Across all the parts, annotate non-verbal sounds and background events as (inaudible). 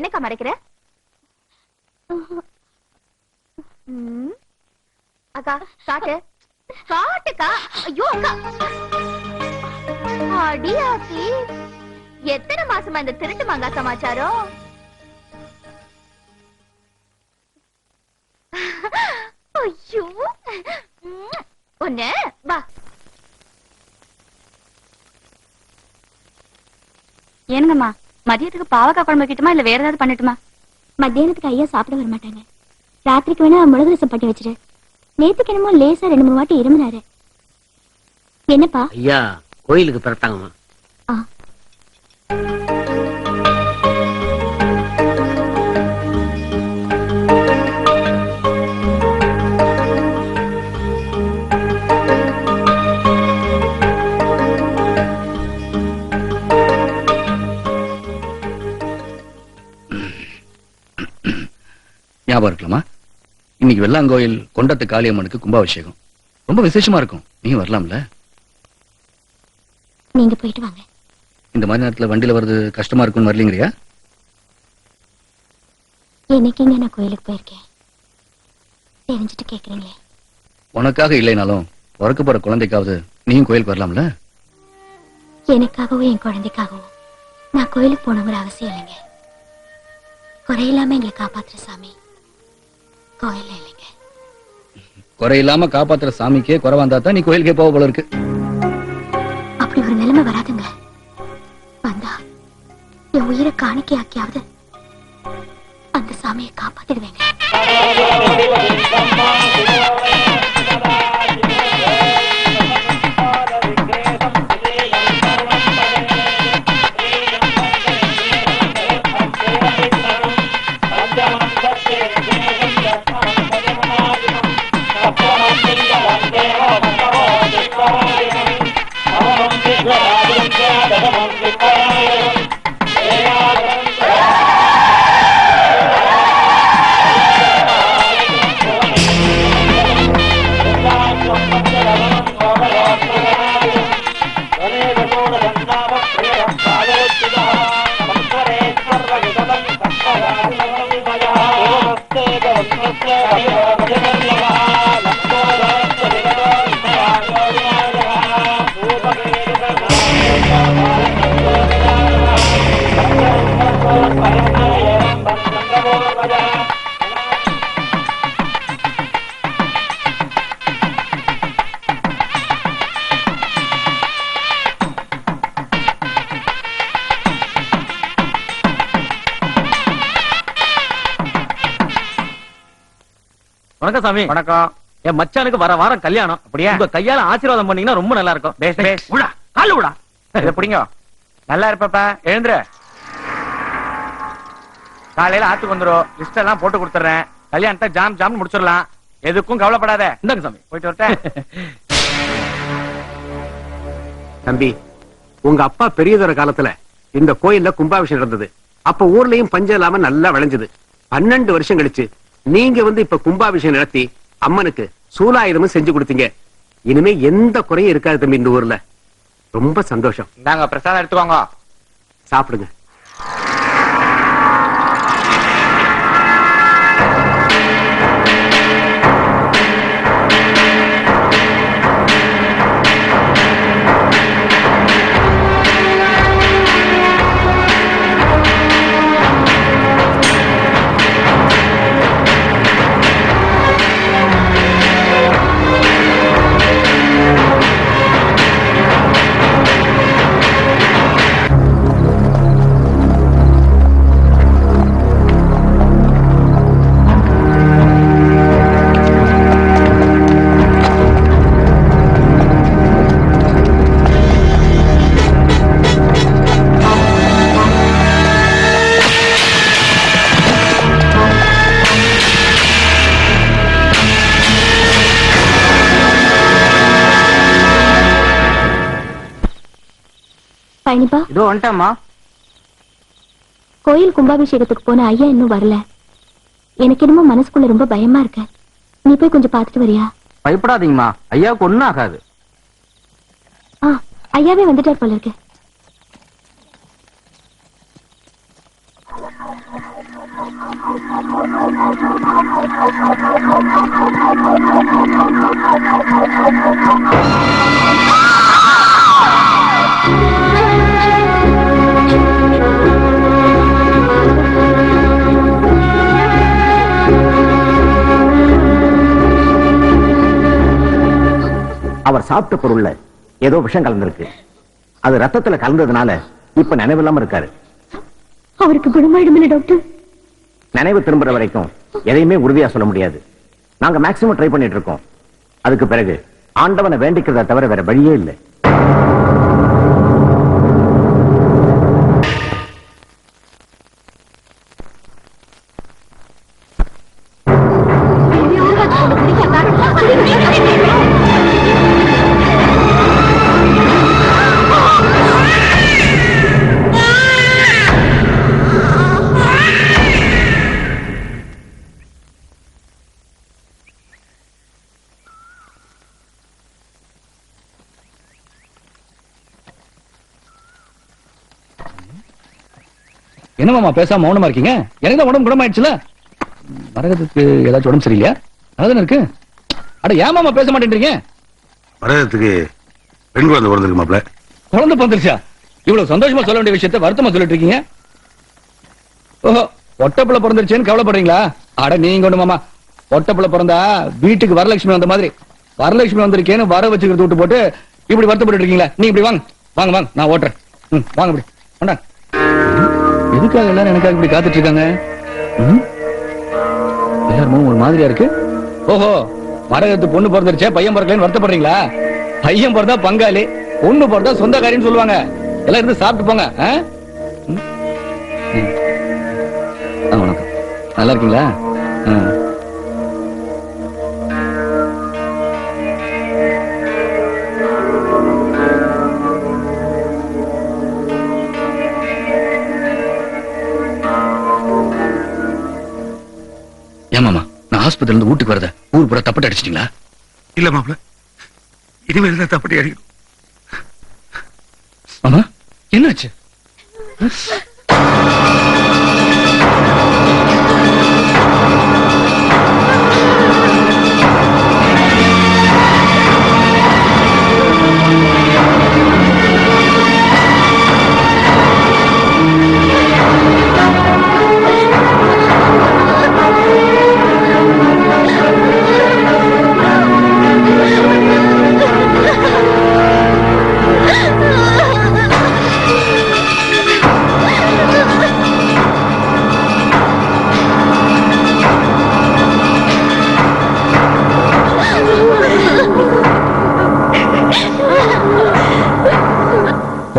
என்னக்கா மறைக்கிற? அக்கா காட்டு. காட்டுக்கா? ஐயோ அக்கா. அடியாத்தி எத்தனை மாசமா இந்த திருட்டு மாங்கா சமாச்சாரம்? ஐயோ. ஒண்ணு வா. ஏனுங்கம்மா மதியத்துக்கு பாவக்காய் குழம்பு வைக்கட்டுமா இல்ல வேற ஏதாவது பண்ணட்டுமா? மத்தியானத்துக்கு ஐயா சாப்பிட வர மாட்டாங்க. ராத்திரிக்கு வேணா மிளகு ரசம் பண்ணி வச்சிரு. நேத்துக்கு என்னமோ லேசா ரெண்டு மூணு வாட்டி இருமுனாரு என்னப்பா? ஐயா கோயிலுக்கு பிறட்டாங்கம்மா ஞாபகம் இருக்கலாமா? இன்னைக்கு வெள்ளாங்கோயில் கொண்டத்து காளியம்மனுக்கு கும்பாபிஷேகம். ரொம்ப விசேஷமா இருக்கும். நீ வரலாம்ல? நீங்க போயிட்டு வாங்க. இந்த மாதிரி நேரத்துல வண்டியில வர்றது கஷ்டமா இருக்கும்னு வரலீங்கறியா? என்னைக்குங்க நான் கோயிலுக்கு போயிருக்கேன்? தெரிஞ்சுட்டு கேக்குறீங்களே. உனக்காக இல்லைனாலும் பிறக்க போற குழந்தைக்காவது நீயும் கோயிலுக்கு வரலாம்ல? எனக்காகவும் என் குழந்தைக்காகவும். நான் கோயிலுக்கு போகணுங்கிற அவசியம் இல்லைங்க. குறையில்லாம எங்களை காப்பாத்துற சாமி. இல்லைங்க. குறை இல்லாம காப்பாத்துற சாமிக்கே குறை வந்தா தான் நீ கோயிலுக்கே போக போல இருக்கு. அப்படி ஒரு நிலைமை வராதுங்க. வந்தா என் உயிரை காணிக்கையாக்கியாவது அந்த சாமியை காப்பாத்திடுவேங்க. வணக்கம் சாமி. வணக்கம். என் மச்சானுக்கு வர வாரம் கல்யாணம். அப்படியா? உங்க கையால ஆசீர்வாதம் பண்ணீங்கன்னா ரொம்ப நல்லா இருக்கும் பேஸ் பேஸ் உடா கால் உடா. இத பிடிங்க. நல்லா இருப்பப்பா. எழுந்துரு. காலையில ஆத்துக்கு வந்துரும் லிஸ்ட் எல்லாம் போட்டு கொடுத்துறேன் கல்யாணத்தை ஜாம் ஜாம் முடிச்சிடலாம். எதுக்கும் கவலைப்படாத. இந்தாங்க சாமி. போயிட்டு வரட்டேன் (laughs) தம்பி உங்க அப்பா பெரியதொரு காலத்துல இந்த கோயில்ல கும்பாபிஷேகம் இருந்தது அப்ப ஊர்லயும் பஞ்சம் இல்லாம நல்லா விளைஞ்சது. பன்னெண்டு வருஷம் கழிச்சு நீங்க வந்து இப்ப கும்பாபிஷேகம் நடத்தி அம்மனுக்கு சூலாயுதமும் செஞ்சு கொடுத்தீங்க. இனிமே எந்த குறையும் இருக்காது தம்பி இந்த ஊர்ல. ரொம்ப சந்தோஷம். இந்தாங்க பிரசாதம் எடுத்துக்கோங்க. சாப்பிடுங்க. இதோ வந்துட்டேம்மா. கோயில் கும்பாபிஷேகத்துக்கு போன ஐயா இன்னும் வரல. எனக்கு என்னமோ மனசுக்குள்ள ரொம்ப பயமா இருக்க. நீ போய் கொஞ்சம் பார்த்துட்டு வரியா? பயப்படாதீங்கம்மா. ஐயாவுக்கு ஒண்ணும் ஆகாது. ஆ ஐயாவே வந்துட்டார் போல இருக்கு. அவர் சாப்பிட்ட பொருள்ல ஏதோ விஷம் கலந்திருக்கு. அது ரத்தத்துல கலந்ததுனால இப்ப நினைவு இல்லாம இருக்காரு. அவருக்கு குணமாயிடுமில்ல டாக்டர் நினைவு திரும்புற வரைக்கும் எதையுமே உறுதியா சொல்ல முடியாது. நாங்க மேக்சிமம் ட்ரை பண்ணிட்டு இருக்கோம். அதுக்கு பிறகு ஆண்டவனை வேண்டிக்கிறத தவிர வேற வழியே இல்லை. என்ன மாமா பேசாம மௌனமா இருக்கீங்க? எனக்கு தான் உடம்பு குணமாயிடுச்சுல? மரகத்துக்கு ஏதாச்சும் உடம்பு சரியில்லையா? அதுதானே இருக்கு. அட ஏன் மாமா பேச மாட்டேன்றீங்க? வரதுக்கு பெண் குழந்தை பிறந்திருக்கு மாப்ள குழந்தை பிறந்துருச்சா? இவ்வளவு சந்தோஷமா சொல்ல வேண்டிய விஷயத்த வருத்தமா சொல்லிட்டு இருக்கீங்க. ஓஹோ ஒட்டப்புல பிறந்துருச்சேன்னு கவலைப்படுறீங்களா? அட நீங்க ஒண்ணு மாமா. ஒட்டப்புல பிறந்தா வீட்டுக்கு வரலட்சுமி வந்த மாதிரி. வரலட்சுமி வந்திருக்கேன்னு வர வச்சுக்கிறது விட்டு போட்டு இப்படி வருத்தப்பட்டு இருக்கீங்களா. நீ இப்படி வாங்க. வாங்க வாங்க. நான் ஓட்டுறேன். ம், வாங்க இப்படி. வேண்டா எதுக்காக எல்லாரும் எனக்காக இப்படி காத்துட்டு இருக்காங்க எல்லாருமே ஒரு மாதிரியா இருக்கு ஓஹோ மரகத்து பொண்ணு பிறந்துருச்சே பையன் பிறக்கலன்னு வருத்தப்படுறீங்களா பையன் பிறந்தா பங்காளி பொண்ணு பிறந்தா சொந்தக்காரின்னு சொல்லுவாங்க எல்லாம் இருந்து சாப்பிட்டு போங்க ஆ? ம்? ம். ஆ, வணக்கம் நல்லா இருக்கீங்களா ஆ. ஆஸ்பத்திரில இருந்து வீட்டுக்கு வரத? ஊர் பூரா தப்பட்டு அடிச்சிட்டீங்களா? இல்ல மாப்ள இனிமேல் தான் தப்படி அடிக்கணும். மாமா என்னாச்சு?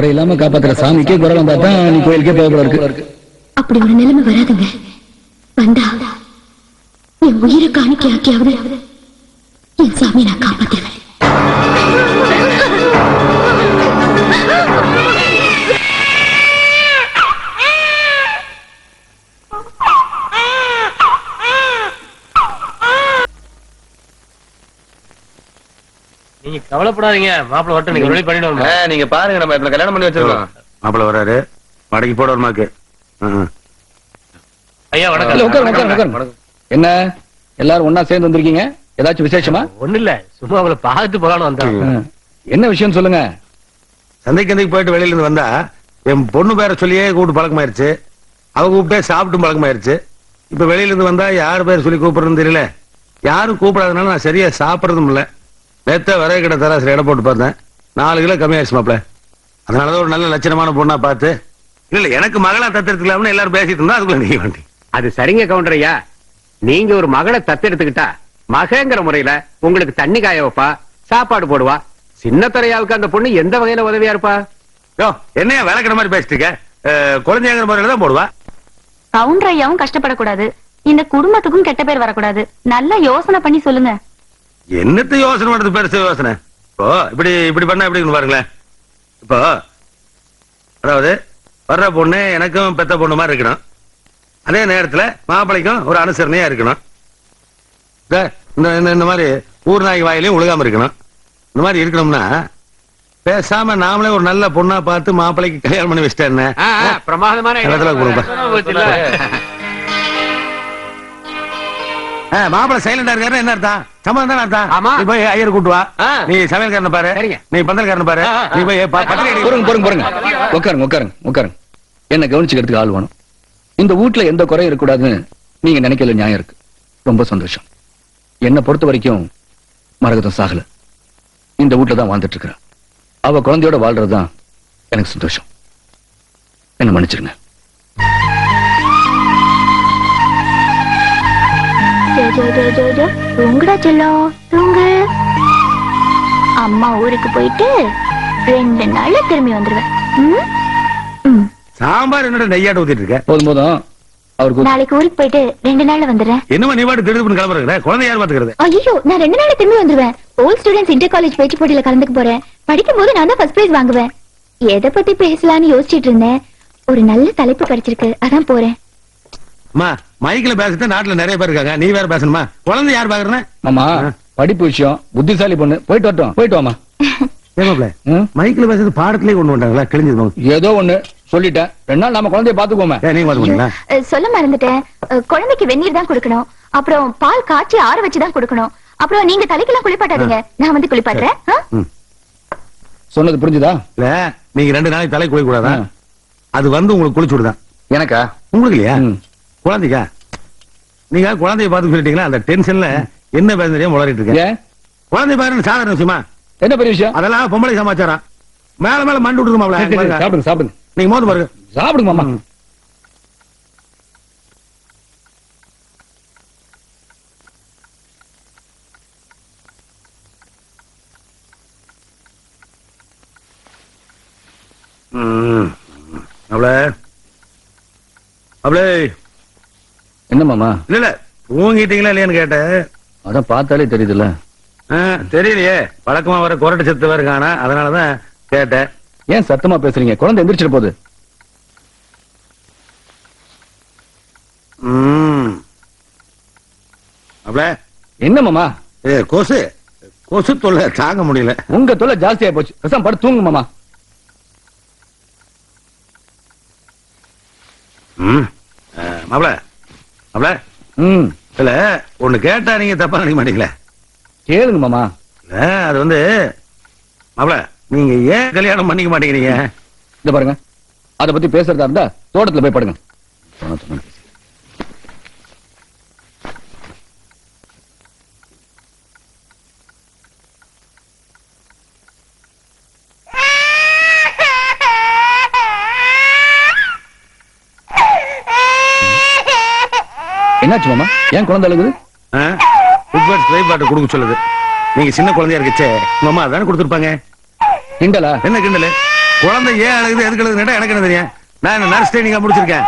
குறை இல்லாம காப்பாத்துற சாமிக்கே குறை வந்தா தான் நீ கோயிலுக்கே போக இருக்கு. அப்படி ஒரு நிலைமை வராதுங்க. வந்தா என் உயிரை காணிக்கையாக்கியாவது என் சாமி நான் காப்பாத்துவேன் நீங்க கவலைப்படாதீங்க. மாப்பிள்ள வரட்டும் நீங்க ரெடி பண்ணிடுவோம் நீங்க பாருங்க நம்ம இப்ப கல்யாணம் பண்ணி வச்சிருக்கோம். மாப்பிள்ள வராரு. மடக்கி போட வருமாக்கு ஐயா வணக்கம். என்ன? எல்லாரும் ஒண்ணா சேர்ந்து வந்திருக்கீங்க? ஏதாச்சும் விசேஷமா? ஒண்ணு இல்ல. சும்மா உங்களை பார்த்துட்டு போலான்னு வந்தோம் ஆ. என்ன விஷயம் சொல்லுங்க. சந்தைக்கு சந்தைக்கு போயிட்டு வெளியில இருந்து வந்தா என் பொண்ணு பேரை சொல்லியே கூப்பிட்டு பழக்கமாயிருச்சு. அவ கூப்பிட்டே சாப்பிட்டும் பழக்கமாயிருச்சு. இப்ப வெளியில இருந்து வந்தா யார் பேர் சொல்லி கூப்பிடுறதுன்னு தெரியல. யாரும் கூப்பிடாதனால நான் சரியா சாப்பிடறதும் இல்ல. நேத்த விறகு கடை தராசரி எடை போட்டு பார்த்தேன். நாலு கிலோ கம்மியாயிருச்சு மாப்ள அதனாலதான் ஒரு நல்ல லட்சணமான பொண்ணா பார்த்து இல்ல இல்ல எனக்கு மகளா தத்தெடுத்துக்கலாம்னு எல்லாரும் பேசிட்டு இருந்தா அதுக்குள்ள நீங்க வண்டி. அது சரிங்க கவுண்டரையா நீங்க ஒரு மகளை தத்தெடுத்துக்கிட்டா மகங்கிற முறையில உங்களுக்கு தண்ணி காய வைப்பா சாப்பாடு போடுவா. சின்னத்துறையாவுக்கு அந்த பொண்ணு எந்த வகையில உதவியா இருப்பா? யோ என்னையா விளக்குற மாதிரி பேசிட்டு இருக்க? அஹ், குழந்தைங்கிற முறையில தான் போடுவா. கவுண்டர் ஐயாவும் கஷ்டப்படக்கூடாது. இந்த குடும்பத்துக்கும் கெட்ட பேர் வரக்கூடாது. நல்ல யோசனை பண்ணி சொல்லுங்க. என்னத்த யோசனை பண்றது பெருசு யோசனை? இப்போ இப்படி இப்படி பண்ணா எப்படி பாருங்களேன். இப்போ அதாவது வர்ற பொண்ணு எனக்கும் பெத்த பொண்ணு மாதிரி இருக்கணும். அதே நேரத்துல மாப்பிளைக்கும் ஒரு அனுசரணையா இருக்கணும். இந்த- மாதிரி ஊர் நாய் வாயிலையும் உழுகாம இருக்கணும். இந்த மாதிரி இருக்கணும்னா பேசாம நாமளே ஒரு நல்ல பொண்ணா பார்த்து மாப்பிளைக்கு கல்யாணம் பண்ணி வச்சிட்டேன் பிரமாதமான மாப்பிள்ள சைலண்டா இருக்காரு என்ன அர்த்தம்? சம்மதம் தானே அர்த்தம்? ஆமா. நீ போய் ஐயர் கூட்டு வா. நீ சமையல்காரனை பாரு. நீ பந்தல்காரனை பாரு. நீ போய். பொறுங்க பொறுங்க பொறுங்க. உட்காருங்க உட்காருங்க உட்காருங்க என்ன கவனிச்சுக்கிறதுக்கு ஆள் வேணும். இந்த வீட்ல எந்த குறையும் இருக்கக்கூடாதுன்னு நீங்க நினைக்கல நியாயம் இருக்கு. ரொம்ப சந்தோஷம். என்னை பொறுத்த வரைக்கும் மரகதம் சாகல. இந்த வீட்ல தான் வாழ்ந்துட்டு இருக்கிறேன் அவ குழந்தையோட வாழ்றதுதான் எனக்கு சந்தோஷம். என்ன மன்னிச்சிருங்க. தூங்குடா செல்லம் தூங்கு. அம்மா ஊருக்கு போயிட்டு ரெண்டு நாள்ல திரும்பி வந்துருவேன். சாம்பார் என்னோட நெய்யாட்ட ஊத்திட்டு இருக்க? போதும் போதும். அவருக்கு நாளைக்கு ஊருக்கு போயிட்டு ரெண்டு நாள்ல வந்துடுறேன். என்னமா நீ பாட்டு திடுப்பு கிளம்புற குழந்தை யார் பாத்துக்கிறது? ஐயோ நான் ரெண்டு நாள்ல திரும்பி வந்துருவேன். ஓல்ட் ஸ்டூடெண்ட்ஸ் இன்டர் காலேஜ் பேச்சு போட்டியில கலந்துக்க போறேன். படிக்கும் போது நான் தான் ஃபர்ஸ்ட் பிரைஸ் வாங்குவேன். எதை பத்தி பேசலாம்னு யோசிச்சிட்டு இருந்தேன். ஒரு நல்ல தலைப்பு கிடைச்சிருக்கு. அதான் போறேன். அம்மா மைக்ல பேசிட்டு நாட்டுல நிறைய பேர் இருக்காங்க. நீ வேற பேசணுமா? குழந்தை யார் பாக்குறேன் மாமா படிப்பு விஷயம். புத்திசாலி பொண்ணு. போயிட்டு வரட்டும். போயிட்டு வாமா ஏமாப்ல? மைக்ல பேசுறது பாடத்திலேயே கொண்டு வந்தாங்களா கிழிஞ்சது ஏதோ ஒண்ணு சொல்லிட்டேன். ரெண்டு நாள் நம்ம குழந்தைய பாத்துக்கோமே நீங்க சொல்ல மறந்துட்டேன். குழந்தைக்கு வெந்நீர் தான் கொடுக்கணும். அப்புறம் பால் காய்ச்சி ஆற வச்சு தான் கொடுக்கணும். அப்புறம் நீங்க தலைக்கெல்லாம் குளிப்பாட்டாதீங்க. நான் வந்து குளிப்பாட்டுறேன்? சொன்னது புரிஞ்சுதா? இல்ல நீங்க ரெண்டு நாளைக்கு தலை குளிக்க கூடாதா. அது வந்து உங்களுக்கு குளிச்சு விடுதான் எனக்கா? உங்களுக்கு இல்லையா. குழந்தைக்கா? நீங்க குழந்தைய பார்த்து சொல்லிட்டீங்களா? அந்த டென்ஷன்ல என்ன பேச தெரியாம? உளறிட்டு இருக்கேன். ஏன்? குழந்தை பாருங்க சாதாரண விஷயமா? என்ன பெரிய விஷயம்? அதெல்லாம் பொம்பளை சமாச்சாரம். மேல மேல மண்டு விட்டுருமாப்ல சாப்பிடுங்க சாப்பிடுங்க. நீங்க மோது பாருங்க. சாப்பிடுங்க மாமா. அவள அவளே என்ன மாமா? இல்ல இல்ல. தூங்கிட்டீங்களா இல்லையான்னு கேட்டேன். அதான் பார்த்தாலே தெரியுதுல்ல. தெரியலையே. வழக்கமா வர கொரட்டை செத்து வேற காணா அதனாலதான் கேட்டேன். ஏன் சத்தமா பேசுறீங்க? குழந்தை எந்திரிச்சிட்டு போகுது. அவள என்ன மாமா? ஏ கொசு. கொசு தொல்லை தாங்க முடியல. உங்க தொல்லை ஜாஸ்தியா போச்சு. பேசாம படுத்து தூங்கு மாமா. ம். மாப்ள ம். இல்ல ஒண்ணு கேட்டா நீங்க தப்பா நினைக்க மாட்டீங்களே? கேளுங்க மாமா. இல்ல அது வந்து மாப்ள நீங்க ஏன் கல்யாணம் பண்ணிக்க மாட்டேங்கிறீங்க? இந்த பாருங்க. அத பத்தி பேசுறதா இருந்தா தோட்டத்துல போய் படுங்க. என்னாச்சு மாமா? ஏன் குழந்தை அழுகுது? உட்வர்ட் ஸ்ப்ரே பாட்டு கொடுக்க சொல்லுது. நீங்க சின்ன குழந்தையா இருக்கச்சே உங்க அம்மா அதானே கொடுத்துருப்பாங்க? கிண்டலா? என்ன கிண்டலு? குழந்தை ஏன் அழுகுது எதுக்கு அழுகுதுன்னு எனக்கு என்ன தெரியும்? நான் என்ன நர்ஸ் ட்ரைனிங்கா முடிச்சிருக்கேன்.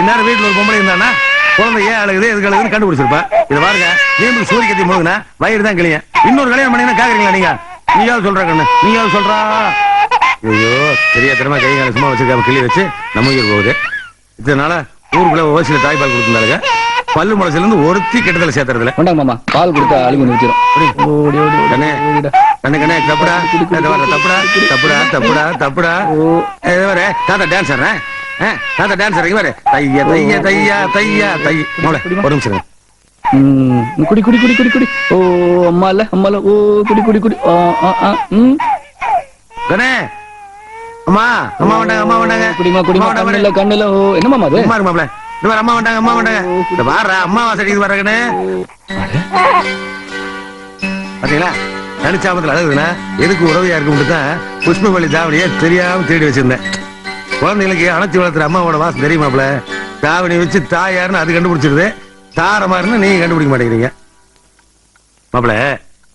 இந்நேரம் வீட்டுல ஒரு பொம்பளை இருந்தானா குழந்தை ஏன் அழுகுது எதுக்கு அழுகுதுன்னு கண்டுபிடிச்சிருப்பா. இதை பாருங்க வீம்புக்கு சூரிய கத்தி முழுகுனா வயிறு தான் கிளியன் இன்னொரு கல்யாணம் பண்ணீங்கன்னா கேக்குறீங்களா நீங்க? நீயாவது சொல்ற கண்ணு நீயாவது சொல்றா. ஐயோ தெரியாதனமா கை கால சும்மா வச்சிருக்காம கிளி வச்சு நம்ம உயிர் போகுது. இதனால ஊருக்குள்ள ஓசியில தாய்ப்பால் கொடுத்துருந்தாங்க பல்லு முளைச்சில இருந்து ஒருத்தி கெட்டதுல சேர்த்துறதுல. கொண்டாங்க மாமா பால் கொடுத்தா அழுகு நிறுத்திடும் கண்ணே கண்ணே கண்ணே தப்புடா. வர தப்புடா தப்புடா தப்புடா தப்புடா. இது வர தாத்தா டான்ஸ் ஆடுறேன் தாத்தா டான்ஸ் ஆடுறீங்க பாரு தைய தைய தையா தையா தை மோளே ஒரு நிமிஷம் குடி குடி குடி குடி குடி. ஓ அம்மா இல்ல அம்மா இல்ல ஓ குடி குடி குடி. ஆ, ஆ, ஆ, ம். கண்ணே. அம்மா அம்மா வந்தாங்க அம்மா வந்தாங்க குடிமா குடிமா. கண்ணுல கண்ணுல. ஓ என்ன மாமா அது? மாப்ள இந்த அம்மா வந்தாங்க அம்மா வந்தாங்க. இந்த வாடுறா அம்மா வாசடிக்கு வர பாத்தீங்களா? தனிச்சாபத்துல அழகுதுன்னா எதுக்கு உறவையா இருக்கும் தான் புஷ்பவள்ளி தாவணியை தெரியாம தேடி வச்சிருந்தேன். குழந்தைகளுக்கு அணைச்சி வளர்த்துற அம்மாவோட வாசம் தெரியுமாப்ல? தாவணி வச்சு தாயாருன்னு அது கண்டுபிடிச்சிருது. தாரமாருன்னு நீங்க கண்டுபிடிக்க மாட்டேங்கிறீங்க. மாப்பிள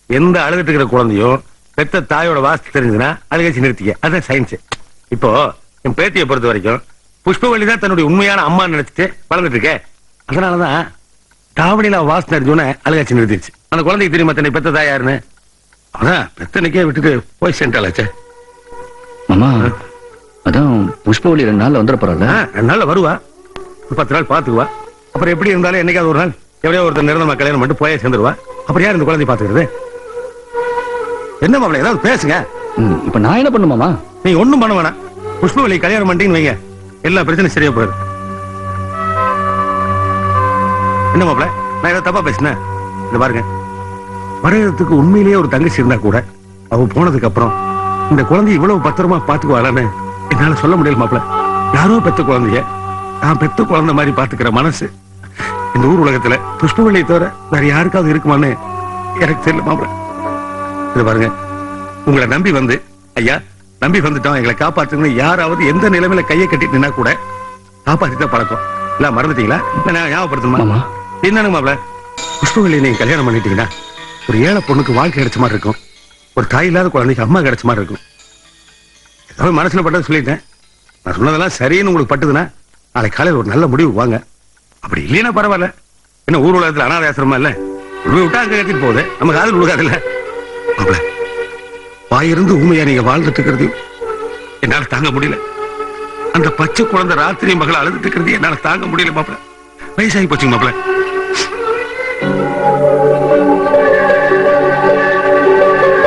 எந்த அழுதுட்டு இருக்கிற குழந்தையும் பெத்த தாயோட வாசத்து தெரிஞ்சதுன்னா அழுகச்சி நிறுத்திக்க. அதுதான் சயின்ஸ் இப்போ என் பேத்தியை பொறுத்த வரைக்கும் புஷ்பவள்ளி தான் தன்னுடைய உண்மையான அம்மா நினைச்சிட்டு வளர்ந்துட்டு இருக்கே அதனாலதான் தாவணியில வாசனை அறிஞ்சோன்னே அழுகாச்சி நிறுத்திடுச்சு அந்த குழந்தைக்கு தெரியுமா தன்னை பெத்த தாயாருன்னு? அதான் பெத்தனைக்கே விட்டுட்டு போய் சென்றாளாச்சே மாமா அதான் புஷ்பவலி ரெண்டு நாள்ல வந்துட போறல ஆ, ரெண்டு நாள்ல வருவா. பத்து நாள் பாத்துக்குவா. அப்புறம் எப்படி இருந்தாலும் என்னைக்காவது ஒரு நாள் எப்படியோ ஒருத்தர் நிறந்தமா கல்யாணம் பண்ணிட்டு போயே சேர்ந்துருவா. அப்புறம் யார் இந்த குழந்தைய பாத்துக்கிறது? என்ன மாப்பிள ஏதாவது பேசுங்க. இப்ப நான் என்ன பண்ணுமாமா நீங்க ஒண்ணும் பண்ண வேணாம். புஷ்பவல்லி கல்யாணம் பண்ணிட்டீங்கன்னு வைங்க. எல்லா பிரச்சனையும் சரியா போயிடும் என்ன மாப்பிள நான் ஏதாவது தப்பா பேசினேன்? இந்த பாருங்க. மறையறதுக்கு உண்மையிலேயே ஒரு தங்கச்சி இருந்தா கூட அவ போனதுக்கு அப்புறம் இந்த குழந்தை இவ்வளவு பத்திரமா பாத்துக்குவாளான்னு என்னால சொல்ல முடியல மாப்பிள. யாரோ பெத்த குழந்தைய நான் பெத்த குழந்தை மாதிரி பாத்துக்கிற மனசு. இந்த ஊர் உலகத்துல புஷ்பவள்ளியை தவிர வேற யாருக்காவது இருக்குமான்னு எனக்கு தெரியல மாப்ள இது பாருங்க. உங்களை நம்பி வந்து ஐயா நம்பி வந்துட்டோம் எங்களை காப்பாத்துங்கன்னு யாராவது எந்த நிலைமையில கையை கட்டிட்டு நின்னா கூட காப்பாத்திதான் பழக்கம். இல்ல மறந்துட்டீங்களா? இல்ல நான் ஞாபகப்படுத்தணுமா. என்னங்க மாப்ள புஷ்பவள்ளி நீங்க கல்யாணம் பண்ணிட்டீங்கன்னா ஒரு ஏழை பொண்ணுக்கு வாழ்க்கை கிடைச்ச மாதிரி இருக்கும். ஒரு தாய் இல்லாத குழந்தைக்கு அம்மா கிடைச்ச மாதிரி இருக்கும். ஏதாவது மனசுல பட்டதை சொல்லிட்டேன். நான் சொன்னதெல்லாம் சரின்னு உங்களுக்கு பட்டுதுன்னா நாளைக்கு காலையில் ஒரு நல்ல முடிவு வாங்க. அப்படி இல்லைன்னா பரவாயில்ல. என்ன ஊர் உலகத்துல அனாதை ஆசிரமா இல்ல? விட்டா அங்க கட்டிட்டு போகுது. நம்ம காதல் விழுகாதுல்ல மாப்ள வாயிருந்து ஊமையா நீங்க வாழ்ந்துட்டு இருக்கிறது என்னால தாங்க முடியல. அந்த பச்சை குழந்தை ராத்திரி மகள் அழுதுட்டு இருக்கிறது என்னால தாங்க முடியல மாப்பிள. வயசாகி போச்சுங்க மாப்ள